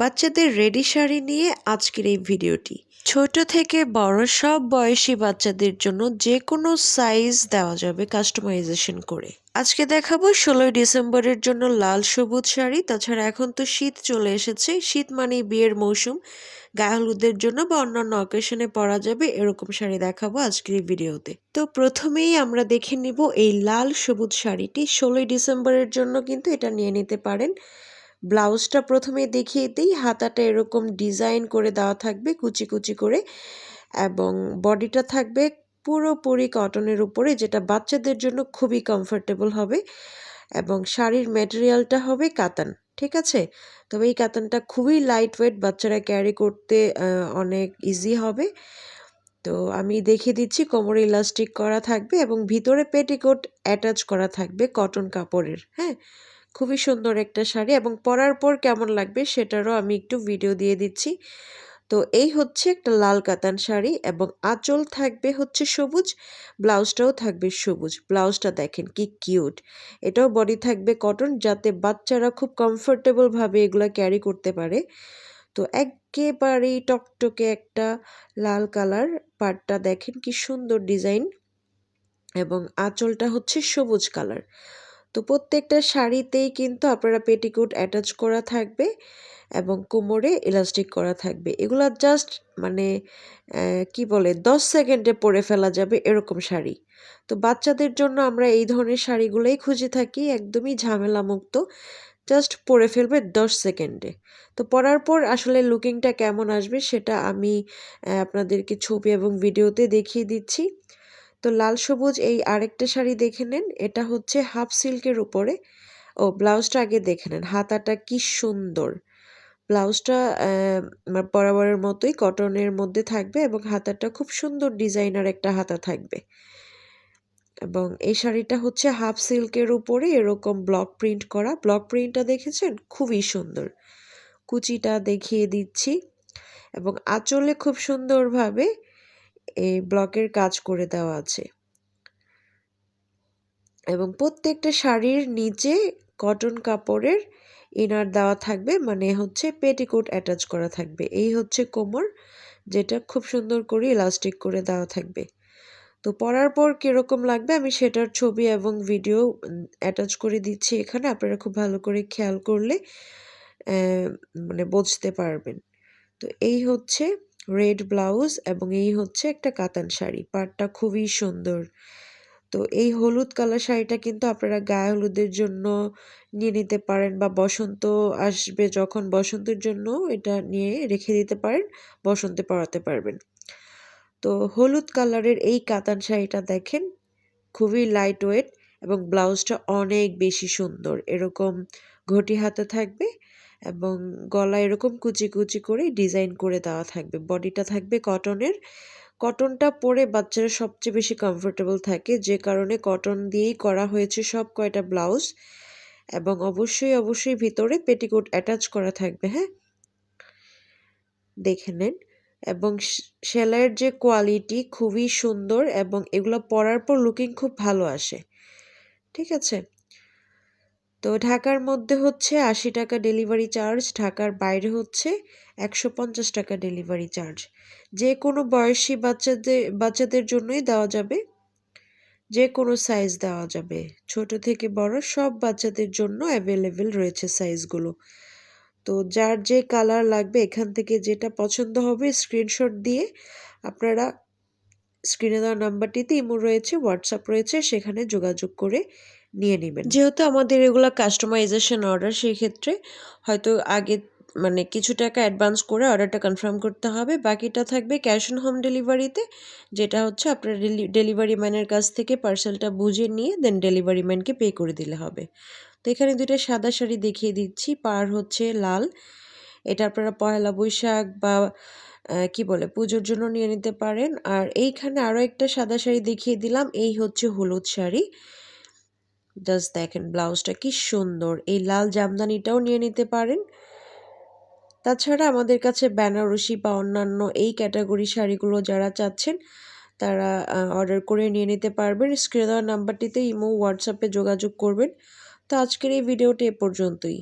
বাচ্চাদের রেডি শাড়ি নিয়ে আজকের এই ভিডিওটি। ছোট থেকে বড় সব বয়সী বাচ্চাদের জন্য যে কোনো সাইজ দেওয়া যাবে কাস্টমাইজেশন করে। আজকে দেখাবো ষোলোই ডিসেম্বরের জন্য লাল সবুজ শাড়ি। তাছাড়া এখন তো শীত চলে এসেছে। শীত মানেই বিয়ের মৌসুম। গায়ে হলুদের জন্য বা অন্যান্য অকেশনে পরা যাবে এরকম শাড়ি দেখাবো আজকের এই ভিডিওতে। তো প্রথমেই আমরা দেখে নিব এই লাল সবুজ শাড়িটি। ষোলোই ডিসেম্বরের জন্য কিন্তু এটা নিয়ে নিতে পারেন। ব্লাউজটা প্রথমে দেখিয়ে দিই। হাতাটা এরকম ডিজাইন করে দেওয়া থাকবে, কুচি কুচি করে এবং বডিটা থাকবে পুরোপুরি কটনের উপরে, যেটা বাচ্চাদের জন্য খুবই কমফোর্টেবল হবে এবং শাড়ির ম্যাটেরিয়ালটা হবে কাতান, ঠিক আছে? তবে এই কাতানটা খুবই লাইট ওয়েট বাচ্চারা ক্যারি করতে অনেক ইজি হবে। তো আমি দেখিয়ে দিচ্ছি, কোমরে ইলাস্টিক করা থাকবে এবং ভিতরে পেটিকোট অ্যাটাচ করা থাকবে কটন কাপড়ের হ্যাঁ? খুবই সুন্দর একটা শাড়ি এবং পরার পর কেমন লাগবে সেটারও আমি একটু ভিডিও দিয়ে দিচ্ছি। তো এই হচ্ছে একটা লাল কাতান শাড়ি এবং আঁচল থাকবে হচ্ছে সবুজ, ব্লাউজটাও থাকবে সবুজ। ব্লাউজটা দেখেন কি কিউট এটাও বডি থাকবে কটন যাতে বাচ্চারা খুব কমফোর্টেবলভাবে এগুলো ক্যারি করতে পারে। তো একেবারেই টকটকে একটা লাল কালার, পাটটা দেখেন কি সুন্দর ডিজাইন এবং আঁচলটা হচ্ছে সবুজ কালার। তো প্রত্যেকটা শাড়িতেই কিন্তু আপনারা পেটিকোট অ্যাটাচ করা থাকবে এবং কোমরে ইলাস্টিক করা থাকবে। এগুলো জাস্ট মানে কি বলে, দশ সেকেন্ডে পরে ফেলা যাবে এরকম শাড়ি। তো বাচ্চাদের জন্য আমরা এই ধরনের শাড়িগুলোই খুঁজে থাকি, একদমই ঝামেলা মুক্ত জাস্ট পরে ফেলবে দশ সেকেন্ডে। তো পরার পর আসলে লুকিংটা কেমন আসবে সেটা আমি আপনাদেরকে ছবি এবং ভিডিওতে দেখিয়ে দিচ্ছি। তো লাল সবুজ এই আরেকটা শাড়ি দেখে নেন, এটা হচ্ছে হাফ সিল্কের উপরে। ও, ব্লাউজটা আগে দেখে নেন, হাতাটা কি সুন্দর। ব্লাউজটা বরাবরের মতোই কটনের মধ্যে থাকবে এবং হাতাটা খুব সুন্দর ডিজাইনার একটা হাতা থাকবে। এবং এই শাড়িটা হচ্ছে হাফ সিল্কের উপরে এরকম ব্লক প্রিন্ট করা। ব্লক প্রিন্টটা দেখেছেন? খুবই সুন্দর। কুচিটা দেখিয়ে দিচ্ছি। এবং আঁচলে খুব সুন্দরভাবে এই ব্লকের কাজ করে দেওয়া আছে। এবং প্রত্যেকটা শাড়ির নিচে কটন কাপড়ের ইনার দেওয়া থাকবে মানে হচ্ছে পেটিকোট অ্যাটাচ করা থাকবে। এই হচ্ছে কোমর, যেটা খুব সুন্দর করে ইলাস্টিক করে দেওয়া থাকবে। তো পরার পর কীরকম লাগবে আমি সেটার ছবি এবং ভিডিও অ্যাটাচ করে দিচ্ছি এখানে। আপনারা খুব ভালো করে খেয়াল করলে মানে বুঝতে পারবেন। তো এই হচ্ছে রেড ব্লাউজ এবং এই হচ্ছে একটা কাতান শাড়ি। পাটটা খুবই সুন্দর। তো এই হলুদ কালার শাড়িটা কিন্তু আপনারা গায়ে হলুদের জন্য নিয়ে নিতে পারেন বা বসন্ত আসবে যখন বসন্তের জন্য এটা নিয়ে রেখে দিতে পারেন, বসন্তে পরাতে পারবেন। তো হলুদ কালারের এই কাতান শাড়িটা দেখেন, খুবই লাইট ওয়েট এবং ব্লাউজটা অনেক বেশি সুন্দর। এরকম ঘটি হাতে থাকবে এবং গলা এরকম কুচি কুচি করে ডিজাইন করে দেওয়া থাকবে। বডিটা থাকবে কটনের কটনটা পরে বাচ্চারা সবচেয়ে বেশি কমফোর্টেবল থাকে। যে কারণে কটন দিয়েই করা হয়েছে সব কয়টা ব্লাউজ এবং অবশ্যই অবশ্যই ভিতরে পেটিকোট অ্যাটাচ করা থাকবে হ্যাঁ? দেখে নেন। এবং সেলাইয়ের যে কোয়ালিটি খুবই সুন্দর এবং এগুলো পরার পর লুকিং খুব ভালো আসে। ঠিক আছে? তো ঢাকার মধ্যে হচ্ছে আশি টাকা ডেলিভারি চার্জ, ঢাকার বাইরে হচ্ছে একশো পঞ্চাশ টাকা ডেলিভারি চার্জ। যে কোনো বয়সী বাচ্চাদের বাচ্চাদের জন্যই দেওয়া যাবে, যে কোনো সাইজ দেওয়া যাবে। ছোট থেকে বড় সব বাচ্চাদের জন্য অ্যাভেলেবেল রয়েছে সাইজগুলো তো যার যে কালার লাগবে, এখান থেকে যেটা পছন্দ হবে স্ক্রিনশট দিয়ে আপনারা স্ক্রিনে দেওয়া নাম্বারটিতে ইমো রয়েছে হোয়াটসঅ্যাপ রয়েছে, সেখানে যোগাযোগ করে নিয়ে নেবেন। যেহেতু আমাদের এগুলো কাস্টমাইজেশন অর্ডার সেই ক্ষেত্রে হয়তো আগে মানে কিছু টাকা অ্যাডভান্স করে অর্ডারটা কনফার্ম করতে হবে। বাকিটা থাকবে ক্যাশ অন হোম ডেলিভারিতে যেটা হচ্ছে আপনার ডেলিভারি ম্যানের কাছ থেকে পার্সেলটা বুঝে নিয়ে দেন ডেলিভারি ম্যানকে পে করে দিলে হবে। তো এখানে দুইটা সাদা শাড়ি দেখিয়ে দিচ্ছি। পার হচ্ছে লাল। এটা আপনারা পয়লা বৈশাখ বা কি বলে, পুজোর জন্য নিয়ে নিতে পারেন। আর এইখানে আরও একটা সাদা শাড়ি দেখিয়ে দিলাম। এই হচ্ছে হলুদ শাড়ি। জাস্ট দেখেন, ব্লাউজটা কি সুন্দর। এই লাল জামদানিটাও নিয়ে নিতে পারেন। তাছাড়া আমাদের কাছে বেনারসি বা অন্যান্য এই ক্যাটাগরি শাড়িগুলো যারা চাচ্ছেন, তারা অর্ডার করে নিয়ে নিতে পারবেন। স্ক্রিনে দেওয়ার নাম্বারটিতে ইমো, হোয়াটসঅ্যাপে যোগাযোগ করবেন। তো আজকের এই ভিডিওটি এ পর্যন্তই।